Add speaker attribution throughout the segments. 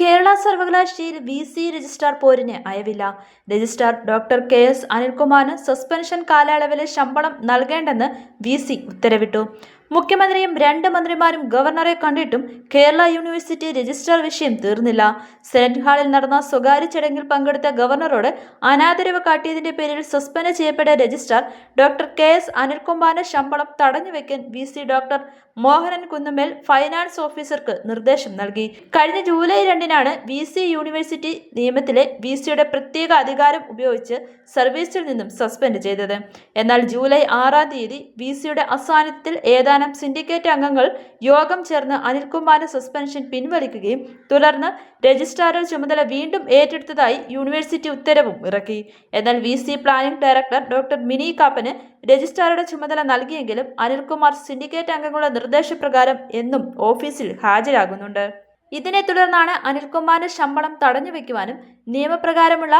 Speaker 1: കേരള സർവകലാശാലയിൽ V C registrar പോരിന് അയവില്ല. രജിസ്ട്രാർ ഡോക്ടർ കെ എസ് അനിൽകുമാറിന് സസ്പെൻഷൻ കാലയളവിലെ ശമ്പളം നൽകേണ്ടെന്ന് വി സി ഉത്തരവിട്ടു. മുഖ്യമന്ത്രിയും രണ്ട് മന്ത്രിമാരും ഗവർണറെ കണ്ടിട്ടും കേരള യൂണിവേഴ്സിറ്റി രജിസ്ട്രാർ വിഷയം തീർന്നില്ല. സെനറ്റ് ഹാളിൽ നടന്ന സ്വകാര്യ ചടങ്ങിൽ പങ്കെടുത്ത ഗവർണറോട് അനാദരവ് കാട്ടിയതിന്റെ പേരിൽ സസ്പെൻഡ് ചെയ്യപ്പെട്ട രജിസ്ട്രാർ ഡോക്ടർ കെ. എസ്. അനിൽകുമാറിന്റെ ശമ്പളം തടഞ്ഞുവെക്കാൻ V. C. Doctor Mohanan Kunnummel finance ഓഫീസർക്ക് നിർദ്ദേശം നൽകി. കഴിഞ്ഞ ജൂലൈ രണ്ടിനാണ് വി. സി. യൂണിവേഴ്സിറ്റി നിയമത്തിലെ വി. സിയുടെ പ്രത്യേക അധികാരം ഉപയോഗിച്ച് സർവീസിൽ നിന്നും സസ്പെൻഡ് ചെയ്തത്. എന്നാൽ ജൂലൈ ആറാം തീയതി വി. സിയുടെ അസാന്നിധ്യത്തിൽ ഏതാനും സിൻഡിക്കേറ്റ് അംഗങ്ങൾ യോഗം ചേർന്ന് അനിൽകുമാറിന്റെ സസ്പെൻഷൻ പിൻവലിക്കുകയും തുടർന്ന് രജിസ്ട്രാറുടെ ചുമതല വീണ്ടും ഏറ്റെടുത്തതായി യൂണിവേഴ്സിറ്റി ഉത്തരവും ഇറക്കി. എന്നാൽ V C planning director doctor Mini കാപ്പന് രജിസ്ട്രാറുടെ ചുമതല നൽകിയെങ്കിലും അനിൽകുമാർ സിൻഡിക്കേറ്റ് അംഗങ്ങളുടെ നിർദ്ദേശപ്രകാരം എന്നും ഓഫീസിൽ ഹാജരാകുന്നുണ്ട്. ഇതിനെ തുടർന്നാണ് അനിൽകുമാറിന്റെ ശമ്പളം തടഞ്ഞു വയ്ക്കുവാനും നിയമപ്രകാരമുള്ള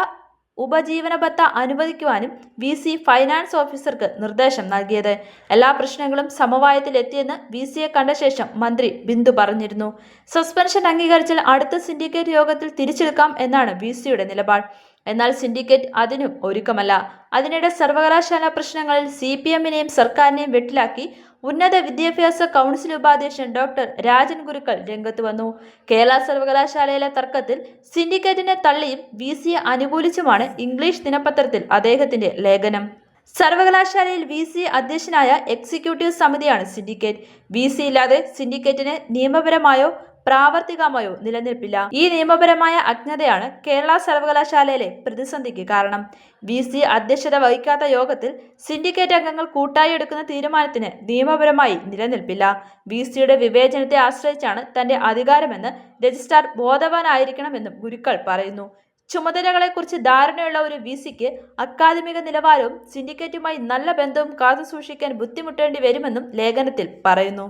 Speaker 1: ഉപജീവന ഭത്ത അനുവദിക്കുവാനും വി സി ഫൈനാൻസ് ഓഫീസർക്ക് നിർദ്ദേശം നൽകിയത്. എല്ലാ പ്രശ്നങ്ങളും സമവായത്തിലെത്തിയെന്ന് വി സിയെ കണ്ട ശേഷം മന്ത്രി ബിന്ദു പറഞ്ഞിരുന്നു. സസ്പെൻഷൻ അംഗീകരിച്ചാൽ അടുത്ത സിൻഡിക്കേറ്റ് യോഗത്തിൽ തിരിച്ചെടുക്കാം എന്നാണ് വി സിയുടെ നിലപാട്. എന്നാൽ സിൻഡിക്കേറ്റ് അതിനും ഒരുക്കമല്ല. അതിനിടെ സർവകലാശാല പ്രശ്നങ്ങളിൽ സി പി എമ്മിനെയും സർക്കാരിനെയും വെട്ടിലാക്കി ഉന്നത വിദ്യാഭ്യാസ കൗൺസിൽ ഉപാധ്യക്ഷൻ ഡോക്ടർ രാജൻ ഗുരുക്കൾ രംഗത്ത് വന്നു. കേരള സർവകലാശാലയിലെ തർക്കത്തിൽ സിൻഡിക്കേറ്റിനെ തള്ളിയും വി. സിയെ അനുകൂലിച്ചുമാണ് ഇംഗ്ലീഷ് ദിനപത്രത്തിൽ അദ്ദേഹത്തിന്റെ ലേഖനം. സർവകലാശാലയിൽ വി. സി. അധ്യക്ഷനായ എക്സിക്യൂട്ടീവ് സമിതിയാണ് സിൻഡിക്കേറ്റ്. വി. സി. ഇല്ലാതെ സിൻഡിക്കേറ്റിന് നിയമപരമായോ പ്രാവർത്തികമായോ നിലനിൽപ്പില്ല. ഈ നിയമപരമായ അജ്ഞതയാണ് കേരള സർവകലാശാലയിലെ പ്രതിസന്ധിക്ക് കാരണം. വി. സി. അധ്യക്ഷത വഹിക്കാത്ത യോഗത്തിൽ സിൻഡിക്കേറ്റ് അംഗങ്ങൾ കൂട്ടായി എടുക്കുന്ന തീരുമാനത്തിന് നിയമപരമായി നിലനിൽപ്പില്ല. വി. സിയുടെ വിവേചനത്തെ ആശ്രയിച്ചാണ് തന്റെ അധികാരമെന്ന് രജിസ്ട്രാർ ബോധവാനായിരിക്കണമെന്നും ഗുരുക്കൾ പറയുന്നു. ചുമതലകളെക്കുറിച്ച് ധാരണയുള്ള ഒരു വി. സിക്ക് അക്കാദമിക നിലവാരവും സിൻഡിക്കേറ്റുമായി നല്ല ബന്ധവും കാത്തുസൂക്ഷിക്കാൻ ബുദ്ധിമുട്ടേണ്ടി വരുമെന്നും ലേഖനത്തിൽ പറയുന്നു.